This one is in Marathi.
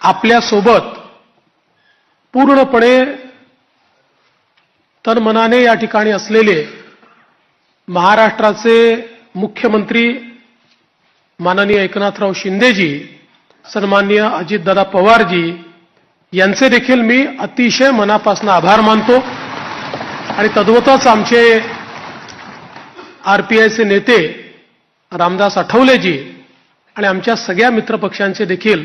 आपल्यासोबत पूर्णपणे तनमनाने या ठिकाणी असलेले महाराष्ट्राचे मुख्यमंत्री माननीय एकनाथराव शिंदेजी सन्माननीय अजितदादा पवारजी यांचे देखील मी अतिशय मनापासून आभार मानतो. आणि तद्वतच आमचे आरपीआयचे नेते रामदास आठवलेजी आणि आमच्या सगळ्या मित्रपक्षांचे देखील